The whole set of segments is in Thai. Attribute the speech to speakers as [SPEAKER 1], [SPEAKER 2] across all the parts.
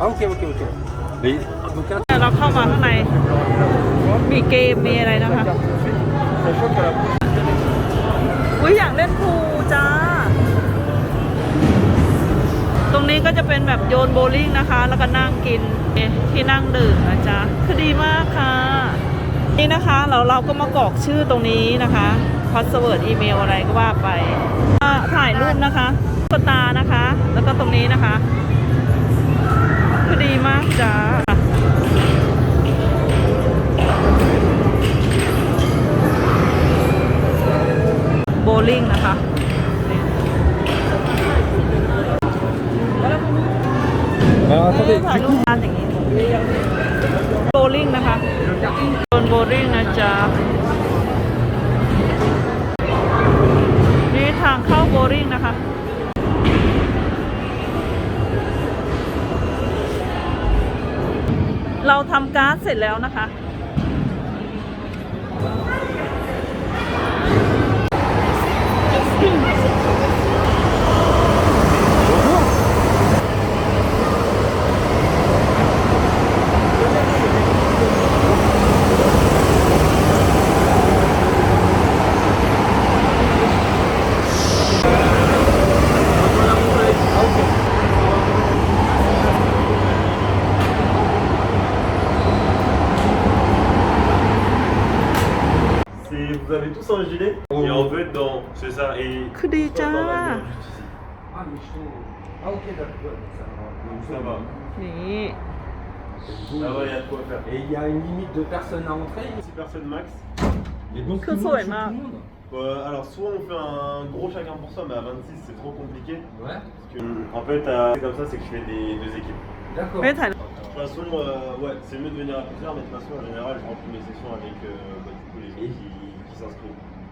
[SPEAKER 1] Ah, ok, ok, ok. Mais, donc, là,
[SPEAKER 2] เราเข้ามาข้างใน มีเกม มีอะไรนะคะ
[SPEAKER 1] sachant qu'à la
[SPEAKER 2] อุ้ยอยากเล่นพูลจ้า ตรงนี้ก็จะเป็นแบบโยนโบว์ลิ่งนะคะ แล้วก็นั่งกินที่นั่งดื่มนะจ๊ะคือดีมากค่ะ นี่นะคะเราเราก็มากรอกชื่อตรงนี้นะคะพาสเวิร์ดอีเมลอะไรก็ว่าไปอ่าถ่ายรูปนะคะตุ๊กตานะคะ แล้วก็ตรงนี้นะคะคือ ดีมากจ้าโบลิ่งนะคะถ่ายรูปงานอย่างนี้โบลิ่งนะคะโดนโบลิ่งนะจ๊ะ ทำการ์ดเสร็จแล้วนะคะ
[SPEAKER 3] Thank you. avez tous un gilet et en fait dans c'est ça et
[SPEAKER 2] คือดีจ้า
[SPEAKER 3] dans la gueule, juste ici.
[SPEAKER 1] Ah, mais chaud. Ah, ok, d'accord. Ça va.
[SPEAKER 3] Donc ça va.
[SPEAKER 2] นี่
[SPEAKER 3] Ça va, il y a de quoi faire.
[SPEAKER 1] Et il y a une limite de personnes à entrer
[SPEAKER 3] 6 personnes max.
[SPEAKER 1] Et donc,
[SPEAKER 2] Que
[SPEAKER 1] tout le
[SPEAKER 2] ça,
[SPEAKER 1] monde,
[SPEAKER 2] Emma.
[SPEAKER 1] tout le monde
[SPEAKER 3] Euh, alors soit on fait un gros chacun pour soi mais à 26 c'est trop compliqué.
[SPEAKER 1] Ouais.
[SPEAKER 3] Parce que, en fait euh, c'est comme ça c'est que je fais des deux équipes.
[SPEAKER 1] D'accord.
[SPEAKER 2] ไม่ถ่ายรูป
[SPEAKER 3] De toute façon euh, ouais c'est mieux de venir à plusieurs mais de toute façon en général je remplis mes sessions avec euh, bah, du coup, les gens qui, qui s'inscrivent.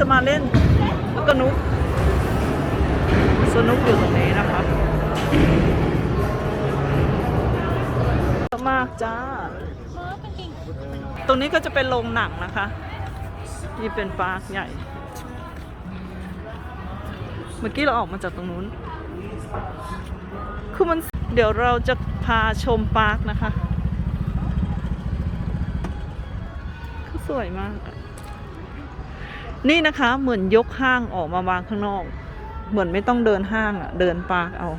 [SPEAKER 2] จะมาเล่นแล้วก็นุกสนุกอยู่ตรงนี้นะคะเยอะมากจ้า ตรงนี้ก็จะเป็นโรงหนังนะคะ นี่เป็นปาร์คใหญ่ เมื่อกี้เราออกมาจากตรงนู้น คือมันเดี๋ยวเราจะพาชมปาร์คนะคะ คือสวยมากอะ นี่นะคะเหมือนยกห้างออกมาวางข้างนอก เหมือนไม่ต้องเดินห้างอะเดินปาร์คเอา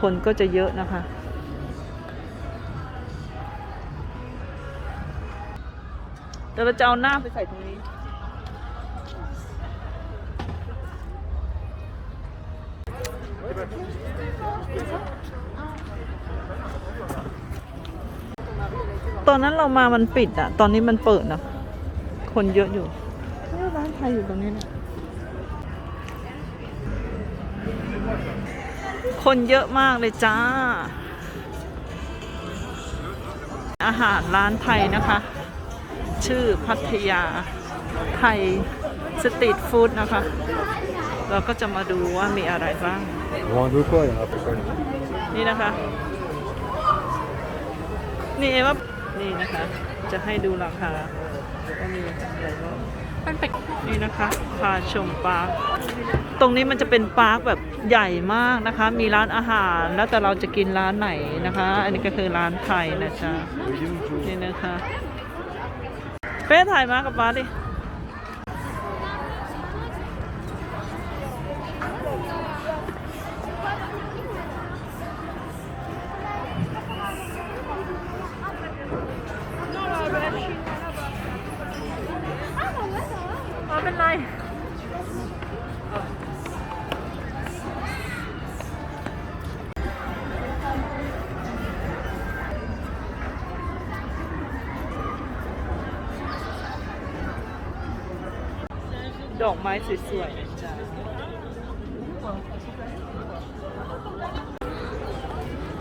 [SPEAKER 2] คนก็จะเยอะนะคะ เดี๋ยวเราจะเอาหน้าไปใส่ตรงนี้ตอนนั้นเรามามันปิดอะตอนนี้มันเปิดนะ คนเยอะอยู่ ร้านไทยอยู่ตรงนี้เนี่ยคนเยอะมากเลยจ้า อาหารร้านไทยนะคะ ชื่อพัทยาไทยสตรีทฟู้ดนะคะ เราก็จะมาดูว่ามีอะไรบ้าง
[SPEAKER 1] Bon, de quoi, il y en a pas quand
[SPEAKER 2] นี่นะคะ นี่เอว่านี่นะคะ จะให้ดูราคาว่ามีอะไรบ้าง
[SPEAKER 4] มันเป็น
[SPEAKER 2] นี่นะคะพาชมปาร์คตรงนี้มันจะเป็นปาร์คแบบใหญ่มากนะคะ มีร้านอาหารแล้วแต่เราจะกินร้านไหนนะคะ อันนี้ก็คือร้านไทยนะจ๊ะนี่นะคะเป้ถ่ายมากับป้าดิ ดอกไม้สวยๆนะจ๊ะ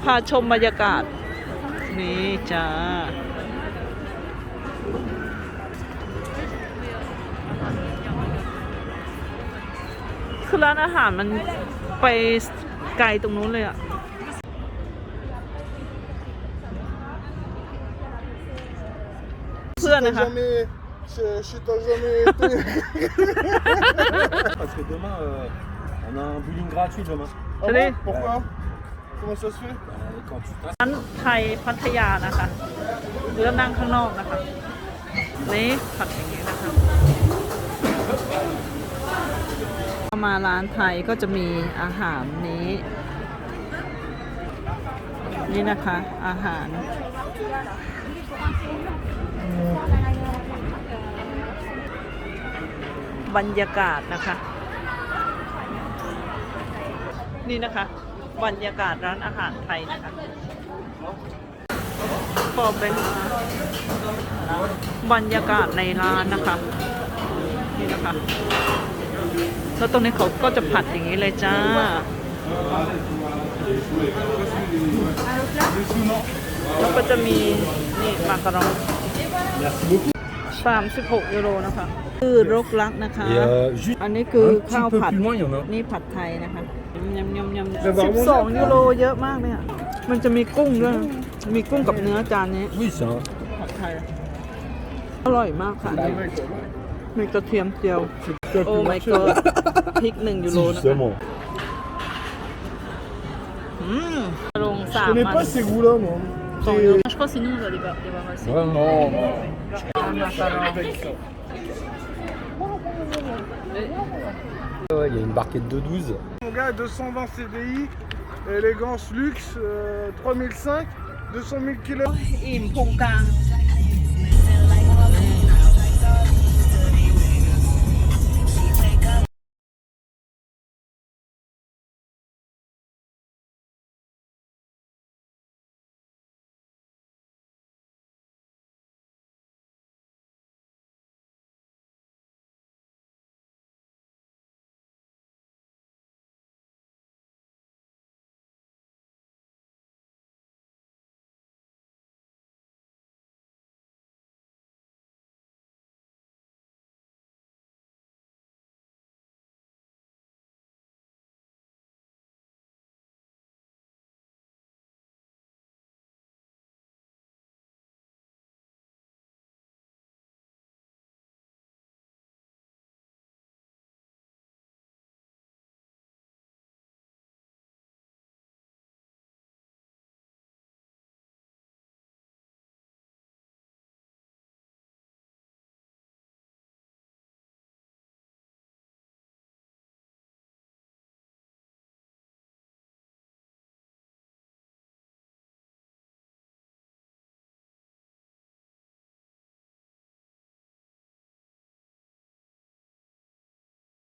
[SPEAKER 2] พาชมบรรยากาศ นี่จ้าคือร้านอาหารมันไปไกลตรงนู้นเลยอะเพื่อนนะคะ
[SPEAKER 5] je, je t'ai jamais été.
[SPEAKER 1] Parce que demain, euh, on a un bowling gratuit demain.
[SPEAKER 5] Ah
[SPEAKER 2] Allez.
[SPEAKER 5] bon Pourquoi Comment ça se fait
[SPEAKER 1] Euh, quand tu tasses,
[SPEAKER 2] ร้านไทยพัทยานะคะหรือนั่งข้างนอกนะคะ นี่ผัดอย่างนี้นะคะมาร้านไทยก็จะมีอาหารนี้ นี่นะคะ อาหาร บรรยากาศนะคะ นี่นะคะ บรรยากาศร้านอาหารไทยนะคะพอเป็นบรรยากาศในร้านนะคะ นี่นะคะแล้วตรงนี้เขาก็จะผัดอย่างนี้เลยจ้าแล้วก็จะมีนี่มาการอง สามสิบหกยูโรนะคะ คือรกลักนะคะ
[SPEAKER 1] Et euh, juste
[SPEAKER 2] อันนี้คือ
[SPEAKER 1] un petit
[SPEAKER 2] ข้าว
[SPEAKER 1] peu
[SPEAKER 2] ผัด
[SPEAKER 1] plus loin, il y en a.
[SPEAKER 2] นี่ผัดไทยนะคะยำยำยำ
[SPEAKER 5] แต่บอก
[SPEAKER 2] สิบ
[SPEAKER 5] ว่า
[SPEAKER 2] สองยูโรเยอะมากเนี่ยมันจะมีกุ้งด้วยมีกุ้งกับเนื้อจานนี้
[SPEAKER 1] Oui, c'est un.
[SPEAKER 2] ผัดไทย อร่อยมากค่ะมีกระเทียมเจียว โอ้ my god พริกหนึ่งยูโร
[SPEAKER 1] Si,
[SPEAKER 2] นะคะ
[SPEAKER 1] justement.
[SPEAKER 2] อืมลงสา
[SPEAKER 5] Je
[SPEAKER 2] ม
[SPEAKER 5] connais
[SPEAKER 2] มัน
[SPEAKER 5] pas ces goûts-là, moi.
[SPEAKER 2] Attends,
[SPEAKER 5] C'est-
[SPEAKER 4] Je crois que c'est nous, on va débar- débarrasser.
[SPEAKER 1] Ouais, non, non.
[SPEAKER 2] มาการอง
[SPEAKER 1] Ouais, il y a une barquette de 12.
[SPEAKER 5] Mon gars, 220 CDI, élégance luxe, euh, 3005, 200 000 kilos.
[SPEAKER 2] อิ่มพุงกลาง